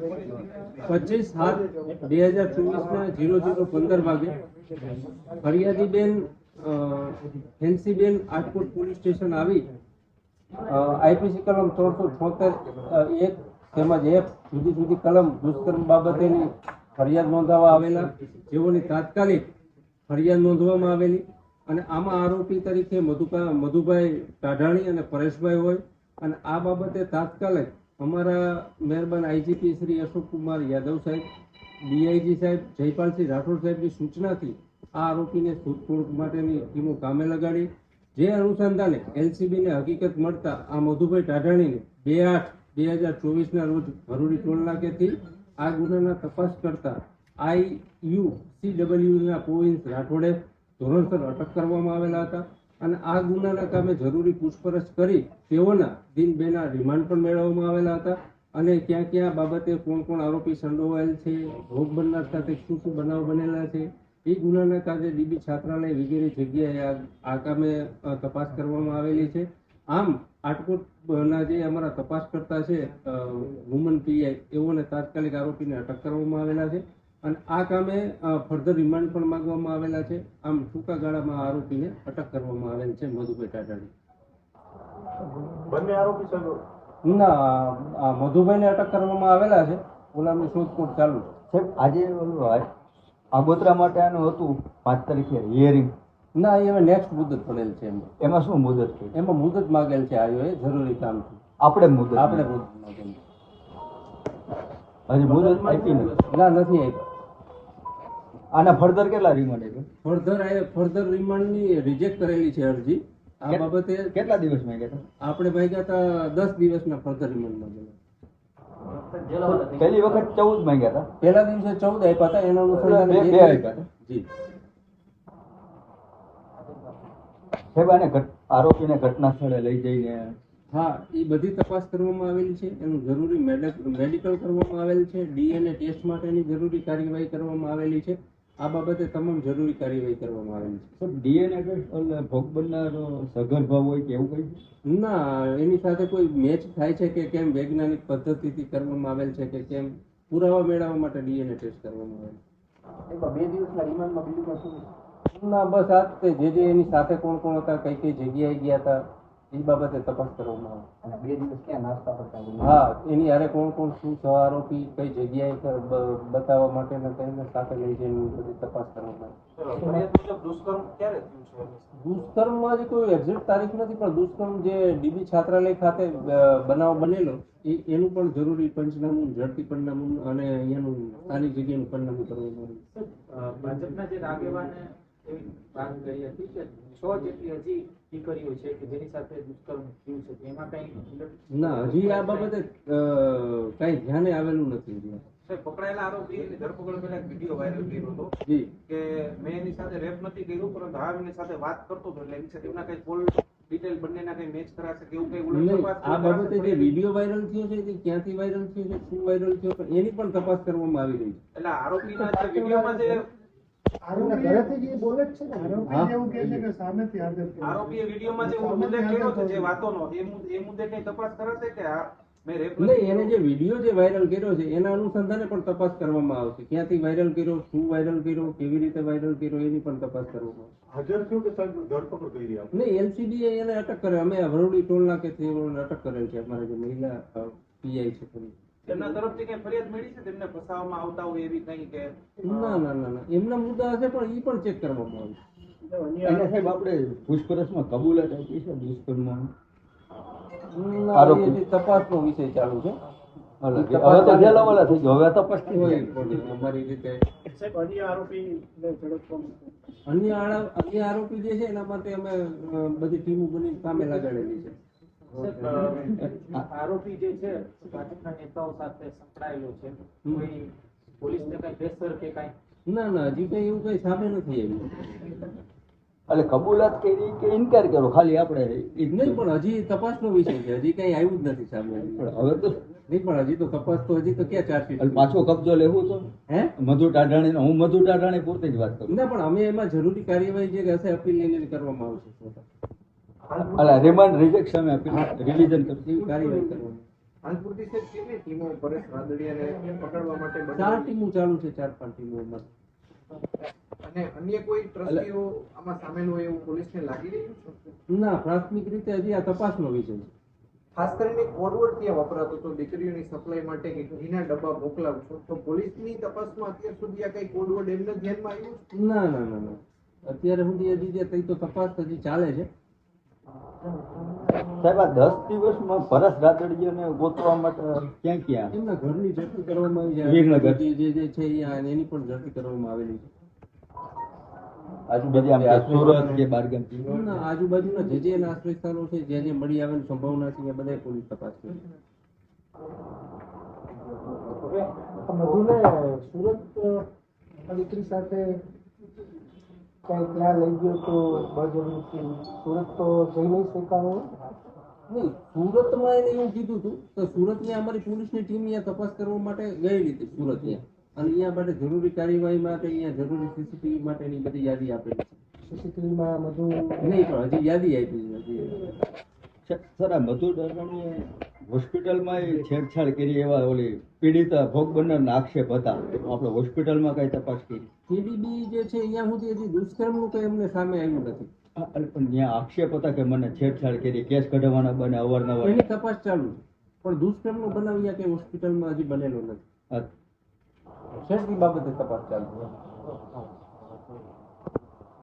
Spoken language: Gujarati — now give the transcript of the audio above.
પચીસ સાત બે હજાર ચોવીસના જીરો જીરો પંદર વાગે ફરિયાદીબેન ફેન્સીબેન આજકોટ પોલીસ સ્ટેશન આવી આઈપીસી કલમ ત્રણસો છોતેર એક તેમજ એક જુદી જુદી કલમ દુષ્કર્મ બાબતેની ફરિયાદ નોંધાવવા આવેલા, જેઓની તાત્કાલિક ફરિયાદ નોંધવામાં આવેલી અને આમાં આરોપી તરીકે મધુકા, મધુભાઈ ટાઢાણી અને પરેશભાઈ હોય અને આ બાબતે તાત્કાલિક અમારા મહેરબાન આઈજીપી શ્રી અશોક કુમાર યાદવ સાહેબ, ડીઆઈજી સાહેબ, જયપાલસિંહ રાઠોડ સાહેબની સૂચનાથી આ આરોપીને શોધખોળ માટેની ટીમો કામે લગાડી. જે અનુસંધાને એલસીબીને હકીકત મળતા આ મધુભાઈ ટાઢાણીને બે આઠ બે હજાર ચોવીસના રોજ ભરૂડી ટોલ નાકેથી આ ગુનાના તપાસ કરતા આઈ યુ સી ડબલ્યુના પોઈન્સ રાઠોડે ધોરણસર અટક કરવામાં આવેલા હતા. અને આ ગુનાના કામે જરૂરી પૂછપરછ કરી તેઓના દિન બેના રિમાન્ડ પણ મેળવવામાં આવેલા હતા. અને ક્યાં ક્યાં બાબતે કોણ કોણ આરોપી સંડોવાયેલ છે, ભોગ બનનાર સાથે શું શું બનાવ બનેલા છે, એ ગુનાના કામે ડીબી છાત્રાલય વગેરે જગ્યાએ આ- કામે તપાસ કરવામાં આવેલી છે. આમ, આટકોટના જે અમારા તપાસકર્તા છે વુમન પીઆઈ એઓને તાત્કાલિક આરોપીને અટક કરવામાં આવેલા છે. અને આ કામે ફર્ધર રિમાન્ડ પણ માંગવામાં આવેલા છે. આમ ટૂંકા ગાળામાં આરોપીને અટક કરવામાં આવેલ છે મધુભાઈ ટાટાની બંને આરોપી સાહેબ ના આ મધુભાઈને અટક કરવામાં આવેલા છે. ઓલાની શોધખોળ ચાલુ છે. સાહેબ આજે ઓલું આગોતરા માટે આનું હતું પાંચ તારીખે હિયરિંગ ના એ હવે નેક્સ્ટ મુદત પડેલ છે એમાં. એમાં શું મુદત છે? એમાં મુદત માગેલ છે આયો એ જરૂરી કામ આપણે મુદત આપણે મુદત માગેલ છે. હજી મુદત આપી નથી. ના નથી આપ્યા આના ફર્ધર કેટલા રિમાન્ડ આપ્યો? ફર્ધર ફર્ધર રિમાન્ડની રિજેક્ટ કરેલી છે અરજી. આ બાબતે કેટલા દિવસ માંગ્યા હતા આપણે ભાગ્યા હતા દસ દિવસના ફર્ધર રિમાન્ડ માંગેલા પહેલી વખત ચૌદ માંગ્યા હતા? પહેલા દિવસે ચૌદ આપ્યા હતા એના અનુસંધાને બે- આપ્યા હતા. જી. સાહેબ આને આરોપીને ઘટના સ્થળે લઈ જઈને હા એ બધી તપાસ કરવામાં આવેલી છે. એનું જરૂરી મેડિક- મેડિકલ કરવામાં આવેલ છે. ડીએનએ ટેસ્ટ માટેની જરૂરી કાર્યવાહી કરવામાં આવેલી છે. આ બાબતે તમામ જરૂરી કાર્યવાહી કરવામાં આવેલી છે. સર ડીએનએ ટેસ્ટ ભોગ બનનાર સગર્ભા હોય કે એવું કંઈ? ના એની સાથે કોઈ મેચ થાય છે કે કેમ વૈજ્ઞાનિક પદ્ધતિથી કરવામાં આવેલ છે કે કેમ? પુરાવા મેળવવા માટે ડીએનએ ટેસ્ટ કરવામાં આવેલ બે દિવસના રિમાન્ડમાં બીજું કશું ના બસ આ જે જે એની સાથે કોણ કોણ હતા કઈ કઈ જગ્યાએ ગયા હતા એ બાબતે તપાસ કરવામાં આવે. બે દિવસ ક્યાં નાસ્તા કરતા હા એની હારે કોણ કોણ શું સહ આરોપી કઈ જગ્યાએ બતાવવા માટેના તેને સાથે લઈ જઈને બધી તપાસ કરવામાં આવે. દુષ્કર્મ ક્યારે થયું છે? દુષ્કર્મમાં હજી કોઈ એક્ઝેક્ટ તારીખ નથી પણ દુષ્કર્મ જે ડીબી છાત્રાલય ખાતે બનાવ બનેલો એ એનું પણ જરૂરી પંચનામું ઝડપી પંચનામું અને અહીંયાનું સ્થાનિક જગ્યાનું પંચનામું કરવામાં આવ્યું. ભાજપના જે આગેવાને એવી વાત કરી હતી કે છ જેટલી હજી દીકરીઓ છે કે જેની સાથે દુષ્કર્મ થયું છે. એમાં કઈ ના હજી આ બાબતે કઈ ધ્યાને આવેલું નથી પકડાયેલા આરોપી ધરપકડ પહેલા વીડિયો વાયરલ કર્યો હતો કે મેં એની સાથે રેપ નથી કર્યું પરંતુ હા એની સાથે વાત કરતો હતો એટલે એની સાથે એમના કઈ ફૂલ ડિટેલ બંનેના કઈ મેચ કરાશે કે એવું કઈ ઉલટ આ બાબતે જે વીડિયો વાયરલ થયો છે તે ક્યાંથી વાયરલ થયો છે શું વાયરલ થયો એની પણ તપાસ કરવામાં આવી રહી છે. એટલે આરોપીના જે વિડીયોમાં જે ઘરેથી બોલે જ છે ને. આરોપી એવું કહે છે કે સામેથી હાજર આરોપીએ વિડીયોમાં જે ઉલ્લેખ કર્યો છે જે વાતોનો એ મુદ્દે કઈ તપાસ કરાશે કે આ મેં રેપ નથી નહીં એને જે વીડિયો જે વાયરલ કર્યો છે એના અનુસંધાને પણ તપાસ કરવામાં આવશે. ક્યાંથી વાયરલ કર્યો શું વાયરલ કર્યો કેવી રીતે વાયરલ કર્યો એની પણ તપાસ કરવામાં આવશે. હાજર થયું કે સાહેબ ધરપકડ કરી રહ્યા નહીં એલસીબી એને અટક કરે. અમે વરોડી ટોલ નાકે અટક કરેલ છે. અમારે જે મહિલા પીઆઈ છે એમના તરફથી કઈ ફરિયાદ મળી છે? તેમને ફસાવવામાં આવતા હોય એવી કઈ કે ના ના ના ના. એમના મુદ્દા હશે પણ એ પણ ચેક કરવામાં આવે. એને સાહેબ આપણે પૂછપરછમાં કબૂલાત આપી છે દુષ્કર્મમાં ના, આરોપી. તપાસનો વિષય ચાલુ છે. હવે તો જેલા થઈ ગયો. હવે તપાસ થઈ કોઈ અમારી રીતે સાહેબ અન્ય આરોપી અન્ય અન્ય આરોપી જે છે એના માટે અમે બધી ટીમો બની કામે લગાડેલી છે. આરોપી જે છે ભાજપના નેતાઓ સાથે સંકળાયેલો છે. કોઈ પોલીસને કઈ પ્રેશર કે કઈ? ના ના હજી કઈ એવું કઈ સામે નથી આવ્યું. એટલે કબૂલાત કરી કે ઇનકાર કર્યો? ખાલી આપણે નહીં પણ હજી તપાસનો વિષય છે. હજી કઈ આવ્યું જ નથી સામે. પણ હવે તો નહીં પણ હજી તો તપાસ તો હજી તો ક્યાં ચાર્જશીટ એટલે પાછો કબજો લેવો તો. હે? મધુ ટાઢાણી હું મધુ ટાઢાણી પૂરતી જ વાત કરું. ના પણ અમે એમાં જરૂરી કાર્યવાહી જે હશે અપીલ લઈને કરવામાં આવશે. એટલે રિમાન્ડ રિજેક્ટ સામે રિવિઝન કરતી કાર્યવાહી કરવામાં હાલ પૂરતી સાહેબ કેટલી ટીમો પરેશ રાદડિયાને પકડવા માટે ચાર ટીમો ચાલુ છે ચાર પાંચ ટીમોમાં અને અન્ય કોઈ ટ્રસ્ટીઓ આમાં સામેલ હોય એવું પોલીસને લાગી રહ્યું છે? ના પ્રાથમિક રીતે હજી આ તપાસનો વિષય છે. ખાસ કરીને કોડવર્ડ ત્યાં વપરાતો હતો દીકરીઓની સપ્લાય માટે કે ઘીના ડબ્બા મોકલાવશો તો પોલીસની તપાસમાં અત્યાર સુધી આ કઈ કોડવર્ડ એમને ધ્યાનમાં આવ્યું ના ના ના ના. અત્યારે સુધી હજી જે થઈ તો તપાસ હજી ચાલે છે. સાહેબ આ દસ દિવસમાં ભરત રાદડિયાને ગોતવા માટે ક્યાં ક્યાં? એમના ઘરની ઝડપી કરવામાં આવી વીરનગર. જે જે છે એની પણ ઝડપી કરવામાં આવેલી છે. આજુબાજુ આમ સુરત કે બારગામથી આજુબાજુના જે જે આશ્રય સ્થાનો છે જે જે મળી આવેલી સંભાવના છે એ બધા પોલીસ તપાસ કરે છે. મધુને સુરત સાથે કઈ ત્યાં લઈ ગયો તો બળજબરીથી સુરત તો જઈ નહીં શકાય નહીં સુરતમાં એને એવું કીધું હતું તો સુરતની અમારી પોલીસની ટીમ અહીંયા તપાસ કરવા માટે ગયેલી હતી સુરત અહીંયા અને અહીંયા માટે જરૂરી કાર્યવાહી માટે અહીંયા જરૂરી સીસીટીવી માટેની બધી યાદી આપેલી છે. સીસીટીવીમાં મધુ નહીં પણ હજી યાદી આપી છે. હજી સર આ મધુ દરણીએ હોસ્પિટલમાં એ છેડછાડ કરી એવા ઓલી પીડિતા ભોગ બનનારના આક્ષેપ હતા. આપણે હોસ્પિટલમાં કઈ તપાસ કરી. ટીડીબી જે છે અહીંયા સુધી હજી દુષ્કર્મનું કંઈ એમને સામે આવ્યું નથી. પણ ત્યાં આક્ષેપ હતા કે મને છેડછાડ કરી કેસ કઢાવવાના બને અવારનવાર. એની તપાસ ચાલુ. પણ દુષ્કર્મનો બનાવ અહીંયા કઈ હોસ્પિટલમાં હજી બનેલો નથી. બાબતે તપાસ ચાલુ.